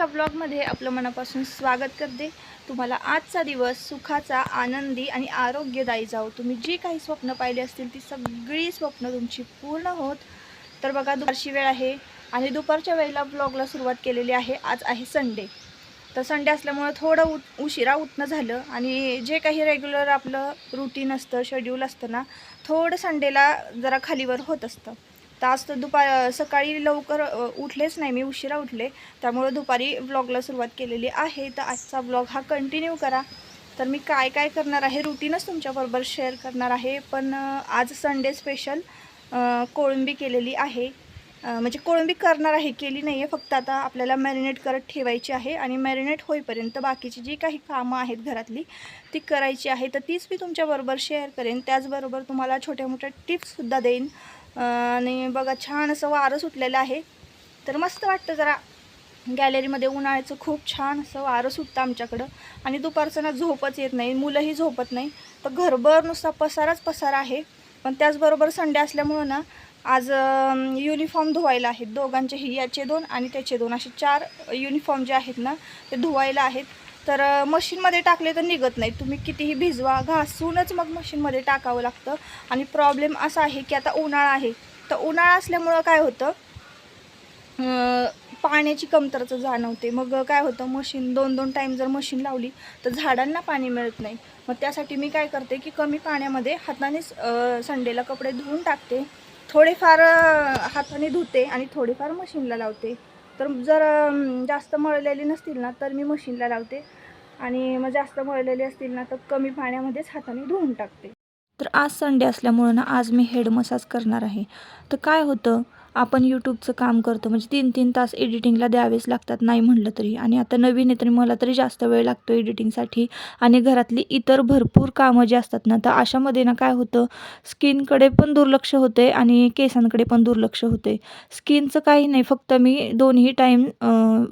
एका ब्लॉगमध्ये आपलं मनापासून स्वागत करते. तुम्हाला आजचा दिवस सुखाचा आनंदी आणि आरोग्यदायी जाओ तुम्ही जी काही स्वप्न पाहिली असतील ती सगळी स्वप्न तुमची पूर्ण होत. तर बघा दुपारची वेळ आहे आणि दुपारच्या वेळेला ब्लॉगला सुरुवात केलेली आहे. आज आहे संडे. तर संडे असल्यामुळं थोडं उठ उशिरा उठणं झालं आणि जे काही रेग्युलर आपलं रुटीन असतं शेड्यूल असतं ना थोडं संडेला जरा खालीवर होत असतं. तर आज तर दुपार सकाळी लवकर उठलेच नाही. मी उशिरा उठले. त्यामुळं दुपारी व्लॉगला सुरुवात केलेली आहे. तर आजचा व्लॉग हा कंटिन्यू करा. तर मी काय काय करणार आहे? रुटीनच तुमच्याबरोबर शेअर करणार आहे. पण आज संडे स्पेशल कोळंबी केलेली आहे. म्हणजे कोळंबी करणार आहे. केली नाही आहे फक्त आता आपल्याला मॅरिनेट करत ठेवायची आहे आणि मॅरिनेट होईपर्यंत बाकीची जी काही कामं आहेत घरातली ती करायची आहे. तर तीच मी तुमच्याबरोबर शेअर करेन. त्याचबरोबर तुम्हाला छोट्या मोठ्या टिप्ससुद्धा देईन. आणि बघा छान असं वारं सुटलेलं आहे. तर मस्त वाटतं जरा. गॅलरीमध्ये उन्हाळ्याचं खूप छान असं वारं सुटतं आमच्याकडं. आणि दुपारचं ना झोपच येत नाही. मुलंही झोपत नाही. तर घरभर नुसता पसाराच पसारा आहे. पण त्याचबरोबर संडे असल्यामुळं ना आज युनिफॉर्म धुवायला आहेत. दोघांचे ही याचे दोन आणि त्याचे दोन. असे चार युनिफॉर्म जे आहेत ना ते धुवायला आहेत. तर मशीनमध्ये टाकले तर निघत नाही. तुम्ही कितीही भिजवा घासूनच मग मशीनमध्ये टाकावं लागतं. आणि प्रॉब्लेम असा आहे की आता उन्हाळा आहे. तर उन्हाळा असल्यामुळं काय होतं? पाण्याची कमतरता जाणवते. मग काय होतं? मशीन दोन दोन टाईम जर मशीन लावली तर झाडांना पाणी मिळत नाही. मग त्यासाठी मी काय करते की कमी पाण्यामध्ये हातानेच संडेला कपडे धुवून टाकते. थोडेफार हाताने धुते आणि थोडेफार मशीनला लावते. तर जर जास्त मळलेली नसतील ना तर मी मशीनला लावते. आणि मग जास्त मळलेली असतील ना तर कमी पाण्यामध्येच हाताने धुवून टाकते. तर आज संडे असल्यामुळं ना आज मी हेड मसाज करणार आहे. तर काय होतं आपण यूट्यूबचं काम करतो. म्हणजे तीन तीन तास एडिटिंगला द्यावेच लागतात नाही म्हटलं तरी. आणि आता नवीन आहे तरी मला तरी जास्त वेळ लागतो एडिटिंगसाठी आणि घरातली इतर भरपूर कामं जी असतात ना तर अशामध्ये ना काय होतं स्किनकडे पण दुर्लक्ष होते आणि केसांकडे पण दुर्लक्ष होते. स्किनचं काही नाही फक्त मी दोन्ही टाईम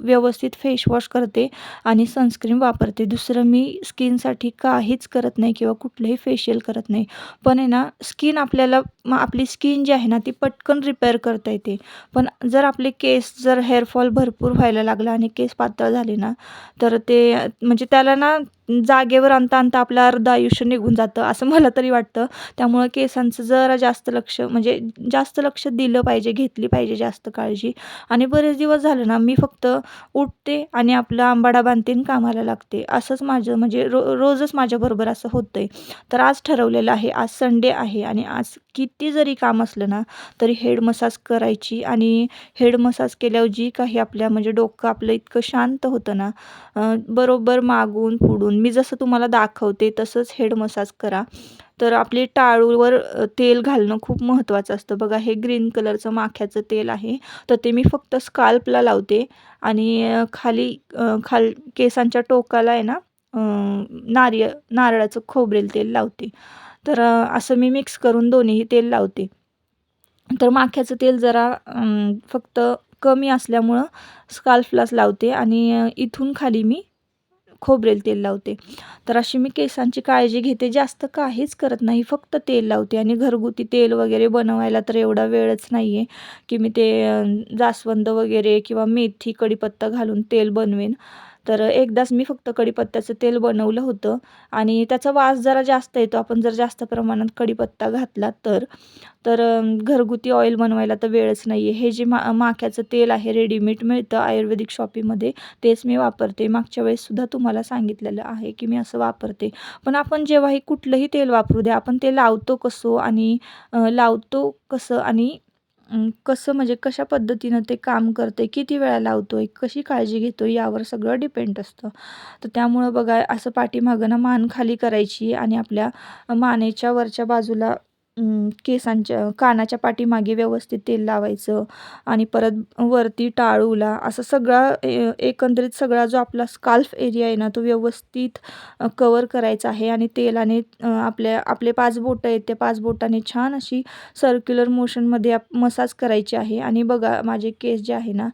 व्यवस्थित फेस वॉश करते आणि सनस्क्रीन वापरते. दुसरं मी स्किनसाठी काहीच करत नाही किंवा कुठलंही फेशियल करत नाही. पण आहे ना स्किन आपल्याला मग आपली स्किन जी आहे ना ती पटकन रिपेअर करते. येते पण जर आपले केस जर हेअरफॉल भरपूर व्हायला लागला आणि केस पातळ झाले ना तर ते म्हणजे त्याला ना जागेवर आणता आणता आपलं अर्ध आयुष्य निघून जातं असं मला तरी वाटतं. त्यामुळं केसांचं जरा जास्त लक्ष म्हणजे जास्त लक्ष दिलं पाहिजे घेतली पाहिजे जास्त काळजी. आणि बरेच दिवस झालं ना मी फक्त उठते आणि आपला आंबाडा बांधते आणि कामाला लागते. असंच माझं म्हणजे रो रोजच माझ्याबरोबर असं होतं आहे तर आज ठरवलेलं आहे आज संडे आहे आणि आज किती जरी काम असलं ना तरी हेड मसाज करायची आणि हेड मसाज केल्यावर जी काही आपल्या म्हणजे डोकं आपलं इतकं शांत होतं ना बरोबर मागून पुढून मी जसं तुम्हाला दाखवते तसंच हेड मसाज करा. तर आपली टाळूवर तेल घालणं खूप महत्त्वाचं असतं. बघा हे ग्रीन कलरचं माख्याचं तेल आहे. तर ते मी फक्त स्काल्पला लावते आणि खाली खाल केसांच्या टोकाला आहे ना नारिय नारळाचं खोबरेल तेल लावते. तर असं मी मिक्स करून दोन्हीही तेल लावते. तर माख्याचं तेल जरा फक्त कमी असल्यामुळं स्काल्फलाच लावते आणि इथून खाली मी खोबरेल तेल लावते. तर अशी मी केसांची काळजी घेते. जास्त काहीच करत नाही. फक्त तेल लावते आणि घरगुती तेल वगैरे बनवायला तर एवढा वेळच नाही आहे की मी ते जास्वंद वगैरे किंवा मेथी कढीपत्ता घालून तेल बनवेन. तर एकदाच मी फक्त कढीपत्त्याचं तेल बनवलं होतं. आणि त्याचा वास जरा जास्त येतो. आपण जर जास्त प्रमाणात कढीपत्ता घातला तर तर घरगुती ऑइल बनवायला तर वेळच नाही आहे हे जे मा माख्याचं तेल आहे रेडीमेड मिळतं आयुर्वेदिक शॉपीमध्ये. तेच मी वापरते. मागच्या वेळेससुद्धा तुम्हाला सांगितलेलं आहे की मी असं वापरते. पण आपण जेव्हाही कुठलंही तेल वापरू द्या आपण ते लावतो कसं आणि लावतो कसं आणि कसं म्हणजे कशा पद्धतीनं ते काम करते किती वेळा लावतो आहे कशी काळजी घेतो यावर सगळं डिपेंड असतं. तर त्यामुळं बघा असं पाठीमागं ना मान खाली करायची आणि आपल्या मानेच्या वरच्या बाजूला केसांच्या कानाच्या पाठीमागे व्यवस्थित तेल लावायचं आणि परत वरती टाळूला. असं सगळा ए एकंदरीत सगळा जो आपला स्काल्फ एरिया आहे ना तो व्यवस्थित कवर करायचा आहे आणि तेलाने आपल्या आपले पाच बोटं आहेत त्या पाच बोटाने छान अशी सर्क्युलर मोशनमध्ये आप मसाज करायची आहे. आणि बघा माझे केस जे आहे ना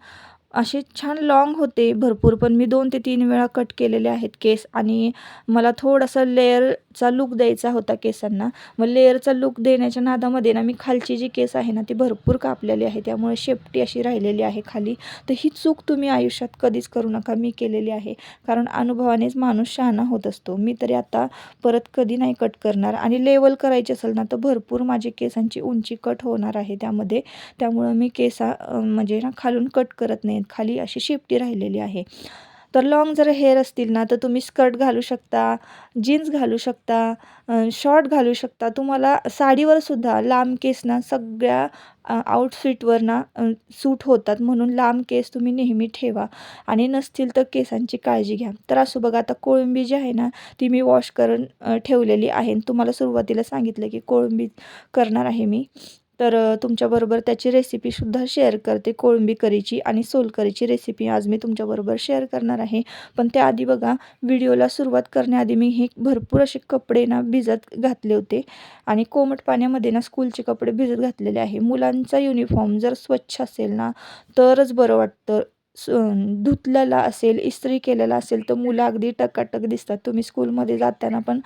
असे छान लाँग होते भरपूर पण मी दोन ते तीन वेळा कट केलेले आहेत केस आणि मला थोडासा लेअरचा लूक द्यायचा होता केसांना. मग लेअरचा लूक देण्याच्या नादामध्ये ना मी खालची जी केस आहे ना ती भरपूर कापलेली आहे. त्यामुळे शेपटी अशी राहिलेली आहे खाली. तर ही चूक तुम्ही आयुष्यात कधीच करू नका. मी केलेली आहे. कारण अनुभवानेच माणूस शहाणा होत असतो. मी तरी आता परत कधी नाही कट करणार. आणि लेवल करायची असेल ना तर भरपूर माझी केसांची उंची कट होणार आहे त्यामध्ये. त्यामुळं मी केसा म्हणजे ना खालून कट करत नाहीत. खाली अशी शेपटी राहिलेली आहे. तर लाँग जर हेअर असतील ना तर तुम्ही स्कर्ट घालू शकता जीन्स घालू शकता शॉर्ट घालू शकता. तुम्हाला साडीवरसुद्धा लांब केस ना सगळ्या आउटफिटवर ना सूट होतात. म्हणून लांब केस तुम्ही नेहमी ठेवा. आणि नसतील तर केसांची काळजी घ्या. तर असं बघा आता कोळंबी जी आहे ना ती मी वॉश करून ठेवलेली आहे. आणि तुम्हाला सुरुवातीला सांगितलं की कोळंबी करणार आहे मी. तर तुमच्याबरोबर त्याची रेसिपीसुद्धा शेअर करते. कोळंबी करीची आणि सोलकरीची रेसिपी आज मी तुमच्याबरोबर शेअर करणार आहे. पण त्याआधी बघा व्हिडिओला सुरुवात करण्याआधी मी हे भरपूर असे कपडे ना भिजत घातले होते. आणि कोमट पाण्यामध्ये ना स्कूलचे कपडे भिजत घातलेले आहे. मुलांचा युनिफॉर्म जर स्वच्छ असेल ना तरच बरं वाटतं. स धुतलेला असेल इस्त्री केलेला असेल तर मुलं अगदी टकाटक दिसतात. तुम्ही स्कूलमध्ये जाताना पण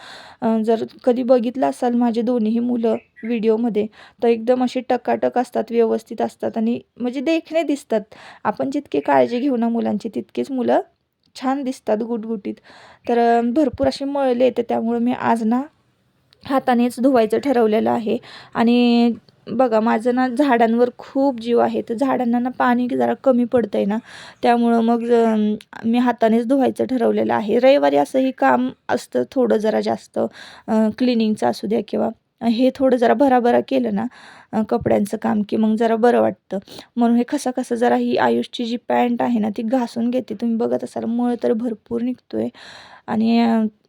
जर कधी बघितलं असाल माझे दोन्हीही मुलं व्हिडिओमध्ये तर एकदम अशी टकाटक असतात व्यवस्थित असतात आणि म्हणजे देखणे दिसतात. आपण जितके काळजी घेऊ ना मुलांची तितकीच मुलं छान दिसतात गुटगुटीत. तर भरपूर असे मळले तर त्यामुळं मी आज ना हातानेच धुवायचं ठरवलेलं आहे. आणि बघा माझं ना झाडांवर खूप जीव आहे. तर झाडांना ना पाणी जरा कमी पडतं आहे ना. त्यामुळं मग मी हातानेच धुवायचं ठरवलेलं आहे. रविवारी असंही काम असतं थोडं जरा जास्त. क्लिनिंगचं असू द्या किंवा हे थोडं जरा भराभरा केलं ना कपड्यांचं काम की मग जरा बरं वाटतं. म्हणून हे कसं कसं जरा ही आयुषची जी पॅन्ट आहे ना ती घासून घेते. तुम्ही बघत असाल मळ तर भरपूर निघतो आहे आणि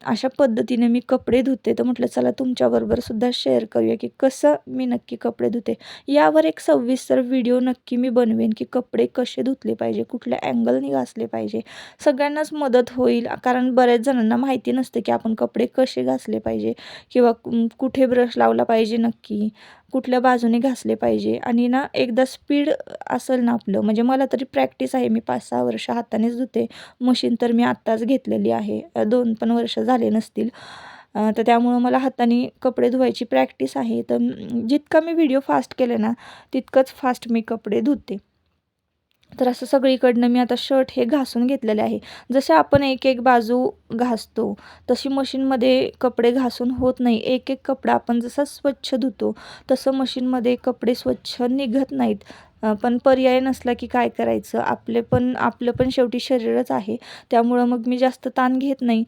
अशा पद्धतीने मी कपडे धुते. तर म्हटलं चला तुमच्याबरोबर सुद्धा शेअर करूया की कसं मी नक्की कपडे धुते. यावर एक सविस्तर व्हिडिओ नक्की मी बनवेन की कपडे कसे धुतले पाहिजे कुठल्या अँगलने घासले पाहिजे. सगळ्यांनाच मदत होईल कारण बऱ्याच जणांना माहिती नसते की आपण कपडे कसे घासले पाहिजे किंवा कुठे ब्रश लावला पाहिजे नक्की. कुठल्या बाजूने घासले पाहिजे आणि ना एकदा स्पीड असेल ना आपलं म्हणजे मला तरी प्रॅक्टिस आहे मी पाच सहा वर्ष हातानेच धुते. मशीन तर मी आत्ताच घेतलेली आहे. दोन पण वर्ष झाले नसतील. तर त्यामुळं मला हाताने कपडे धुवायची प्रॅक्टिस आहे. तर जितका मी व्हिडिओ फास्ट केले ना तितकंच फास्ट मी कपडे धुते. तर असं सगळीकडनं मी आता शर्ट हे घासून घेतलेले आहे. जसे आपण एक एक बाजू घासतो तशी मशीनमध्ये कपडे घासून होत नाही. एक एक कपडा आपण जसा स्वच्छ धुतो तसं मशीनमध्ये कपडे स्वच्छ निघत नाहीत. पण पर्याय नसला की काय करायचं? आपले पण आपलं पण शेवटी शरीरच आहे. त्यामुळं मग मी जास्त ताण घेत नाही.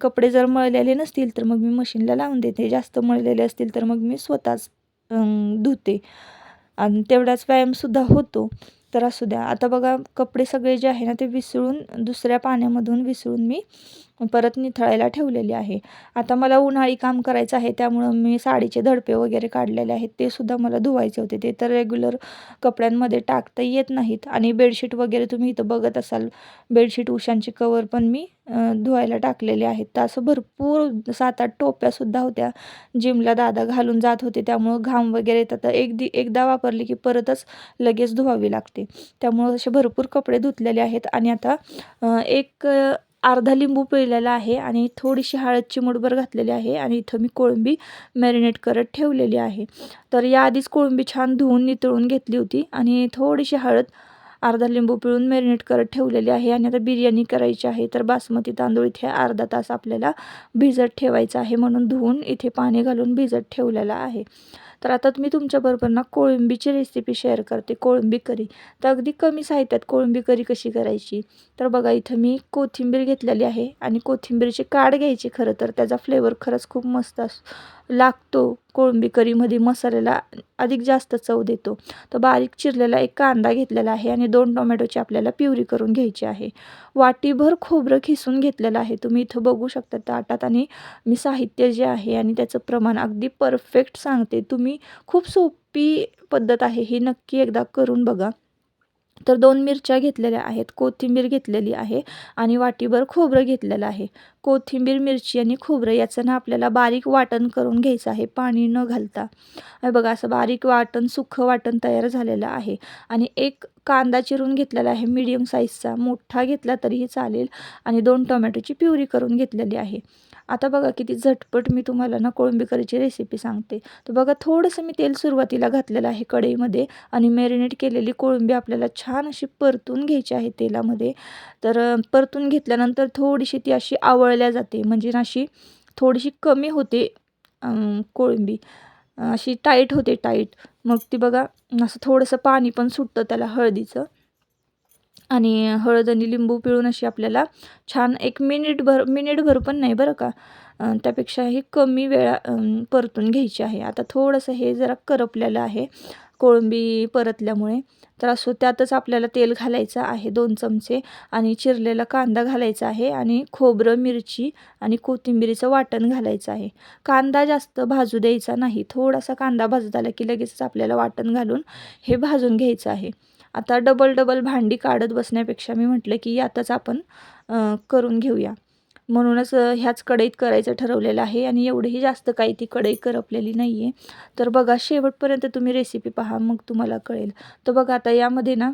कपडे जर मळलेले नसतील तर मग मी मशीनला लावून देते. जास्त मळलेले असतील तर मग मी स्वतःच धुते. आणि तेवढाच व्यायामसुद्धा होतो. तर असू द्या. आता बघा कपडे सगळे जे आहे ना ते विसळून दुसऱ्या पाण्यामधून विसळून मी परत निथळायला ठेवलेली आहे. आता मला उन्हाळी काम करायचं आहे त्यामुळं मी साडीचे धडपे वगैरे काढलेले आहेत. ते सुद्धा मला धुवायचे होते. ते तर रेग्युलर कपड्यांमध्ये टाकता येत नाहीत. आणि बेडशीट वगैरे तुम्ही इथं बघत असाल बेडशीट उशांची कवर पण मी धुवायला टाकलेले आहेत तर असं भरपूर सात आठ टोप्यासुद्धा होत्या. जिमला दादा घालून जात होते त्यामुळं घाम वगैरे येतात. तर एक दि एकदा वापरली की परतच लगेच धुवावी लागते. त्यामुळं असे भरपूर कपडे धुतलेले आहेत. आणि आता एक अर्धा लिंबू पिळलेला आहे आणि थोडीशी हळद चिमूटभर घातलेली आहे आणि इथं मी कोळंबी मॅरिनेट करत ठेवलेली आहे. तर याआधीच कोळंबी छान धुवून नितळून घेतली होती आणि थोडीशी हळद अर्धा लिंबू पिळून मॅरिनेट करत ठेवलेली आहे आणि आता बिर्याणी करायची आहे. तर बासमती तांदूळ इथे अर्धा तास आपल्याला भिजत ठेवायचं आहे म्हणून धुवून इथे पाणी घालून भिजत ठेवलेला आहे. तर आता मी तुमच्याबरोबर ना कोळंबीची रेसिपी शेअर करते कोळंबी करी. तर अगदी कमी साहित्यात कोळंबी करी कशी करायची? तर बघा इथं मी कोथिंबीर घेतलेली आहे आणि कोथिंबीरची काड घ्यायची खरं तर. त्याचा फ्लेवर खरंच खूप मस्त अस लागतो कोळंबी करीमध्ये. मसाल्याला अधिक जास्त चव देतो. तर बारीक चिरलेला एक कांदा घेतलेला आहे आणि दोन टोमॅटोची आपल्याला प्युरी करून घ्यायची आहे. वाटीभर खोबरं खिसून घेतलेलं आहे. तुम्ही इथं बघू शकता ताटात आणि मी साहित्य जे आहे आणि त्याचं प्रमाण अगदी परफेक्ट सांगते. तुम्ही खूप सोपी पद्धत आहे ही नक्की एकदा करून बघा. तर दोन मिरच्या घेतलेल्या आहेत कोथिंबीर घेतलेली आहे आणि वाटीभर खोबरं घेतलेलं आहे. कोथिंबीर मिरची आणि खोबरं याचं ना आपल्याला बारीक वाटण करून घ्यायचं आहे पाणी न घालता. बघा असं बारीक वाटण सुखं वाटण तयार झालेलं आहे आणि एक कांदा चिरून घेतलेला आहे मीडियम साईजचा मोठा घेतला तरीही चालेल आणि दोन टोमॅटोची प्युरी करून घेतलेली आहे. आता बघा किती झटपट मी तुम्हाला ना कोळंबी करीची रेसिपी सांगते. तर बघा थोडंसं मी तेल सुरुवातीला घातलेलं आहे कढईमध्ये आणि मॅरिनेट केलेली कोळंबी आपल्याला छान अशी परतून घ्यायची आहे तेलामध्ये. तर परतून घेतल्यानंतर थोडीशी ती अशी आवळल्या जाते. म्हणजे अशी थोडीशी कमी होते कोळंबी. अशी टाईट होते टाईट मग ती बघा असं थोडंसं पाणी पण सुटतं त्याला हळदीचं. आणि हळद आणि लिंबू पिळून अशी आपल्याला छान एक मिनिटभर मिनिटभर पण नाही बरं का. त्यापेक्षाही कमी वेळा परतून घ्यायची आहे. आता थोडंसं हे जरा करपलेलं आहे कोळंबी परतल्यामुळे. तर असो त्यातच आपल्याला तेल घालायचं आहे दोन चमचे आणि चिरलेला कांदा घालायचा आहे आणि खोबरं मिरची आणि कोथिंबिरीचं वाटण घालायचं आहे. कांदा जास्त भाजू द्यायचा नाही. थोडासा कांदा भाजत आला की लगेचच आपल्याला वाटण घालून हे भाजून घ्यायचं आहे. आता डबल डबल भांडी काढत बसण्यापेक्षा मी म्हटलं की यातच आपण करून घेऊया. म्हणूनच ह्याच कढईत करायचं ठरवलेलं आहे आणि एवढीही जास्त काही ती कढई करपलेली नाही आहे तर बघा शेवटपर्यंत तुम्ही रेसिपी पहा मग तुम्हाला कळेल. तर बघा आता यामध्ये ना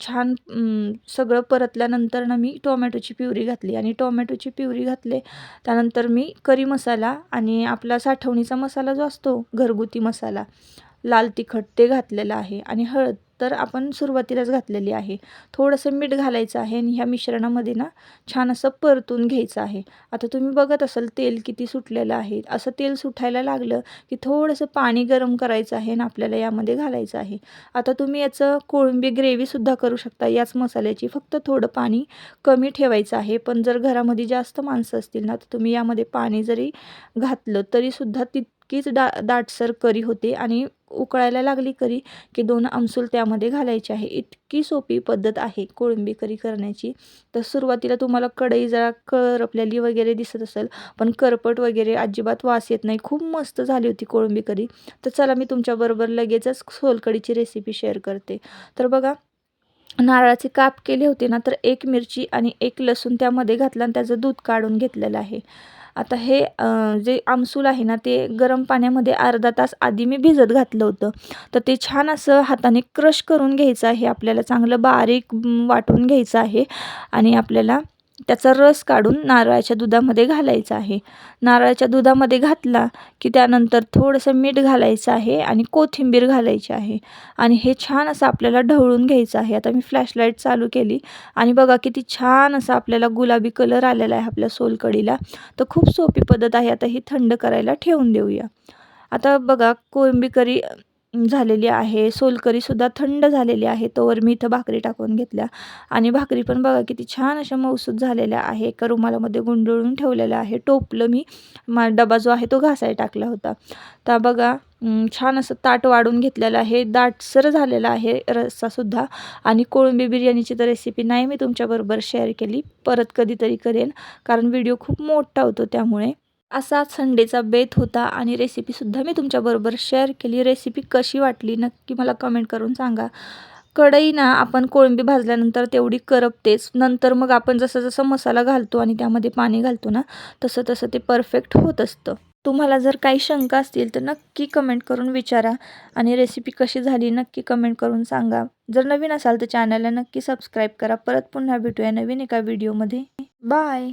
छान सगळं परतल्यानंतर ना मी टोमॅटोची प्युरी घातली. आणि टोमॅटोची प्युरी घातले त्यानंतर मी करी मसाला आणि आपला साठवणीचा मसाला जो असतो घरगुती मसाला लाल तिखट ते घातलेलं आहे. आणि हळद तर आपण सुरुवातीलाच घातलेली आहे. थोडंसं मीठ घालायचं आहे आणि ह्या मिश्रणामध्ये ना छान असं परतून घ्यायचं आहे. आता तुम्ही बघत असाल तेल किती सुटलेलं आहे. असं तेल सुटायला लागलं की थोडंसं पाणी गरम करायचं आहे आणि आपल्याला यामध्ये घालायचं आहे. आता तुम्ही याचं कोळंबी ग्रेव्हीसुद्धा करू शकता. याच मसाल्याची फक्त थोडं पाणी कमी ठेवायचं आहे. पण जर घरामध्ये जास्त माणसं असतील ना तर तुम्ही यामध्ये पाणी जरी घातलं तरीसुद्धा ती इतकीच डा दाटसर करी होते आणि उकळायला लागली करी की दोन आमसूल त्यामध्ये घालायचे आहे. इतकी सोपी पद्धत आहे कोळंबी करी करण्याची. तर सुरुवातीला तुम्हाला कढई जरा करपलेली वगैरे दिसत असेल पण करपट वगैरे अजिबात वास येत नाही. खूप मस्त झाली होती कोळंबी करी. तर चला मी तुमच्याबरोबर लगेचच सोलकडीची रेसिपी शेअर करते. तर बघा नारळाचे काप केले होते ना तर एक मिरची आणि एक लसूण त्यामध्ये घातला आणि त्याचं दूध काढून घेतलेलं आहे. आता हे जे आमसूल आहे ना ते गरम पाण्यामध्ये अर्धा तास आधी मी भिजत घातलं होतं. तर ते छान असं हाताने क्रश करून घ्यायचं आहे. आपल्याला चांगलं बारीक वाटून घ्यायचं आहे. आणि आपल्याला त्याचा रस काढून नारळाच्या दुधामध्ये घालायचा आहे. नारळाच्या दुधामध्ये घातला की त्यानंतर थोडंसं मीठ घालायचं आहे आणि कोथिंबीर घालायची आहे. आणि हे छान असं आपल्याला ढवळून घ्यायचं आहे. आता मी फ्लॅशलाईट चालू केली आणि बघा किती छान असं आपल्याला गुलाबी कलर आलेला आहे आपल्या सोलकडीला. तर खूप सोपी पद्धत आहे. आता ही थंड करायला ठेवून देऊया. आता बघा कोळंबी करी झालेली आहे. सोलकरीसुद्धा थंड झालेली आहे. तोवर मी इथं भाकरी टाकून घेतल्या. आणि भाकरी पण बघा किती छान अशा मौसूद झालेल्या आहे. एका रुमालामध्ये गुंडळून ठेवलेल्या आहे. टोपलं मी. मा डबा जो आहे तो घासायला टाकला होता. तर बघा छान असं ताट वाढून घेतलेलं आहे. दाटसर झालेला आहे रस्सासुद्धा आणि कोळंबी बिर्याणीची तर रेसिपी नाही मी तुमच्याबरोबर शेअर केली. परत कधीतरी करेन. कारण व्हिडिओ खूप मोठा होतो त्यामुळे. असा संडेचा बेत होता आणि रेसिपीसुद्धा मी तुमच्याबरोबर शेअर केली. रेसिपी कशी वाटली नक्की मला कमेंट करून सांगा. कढई ना आपण कोळंबी भाजल्यानंतर तेवढी करपतेच. नंतर मग आपण जसं जसं मसाला घालतो आणि त्यामध्ये पाणी घालतो ना तसं तसं ते परफेक्ट होत असतं. तुम्हाला जर काही शंका असतील तर नक्की कमेंट करून विचारा आणि रेसिपी कशी झाली नक्की कमेंट करून सांगा. जर नवीन असाल तर चॅनलला नक्की सबस्क्राईब करा. परत पुन्हा भेटूया नवीन एका व्हिडिओमध्ये बाय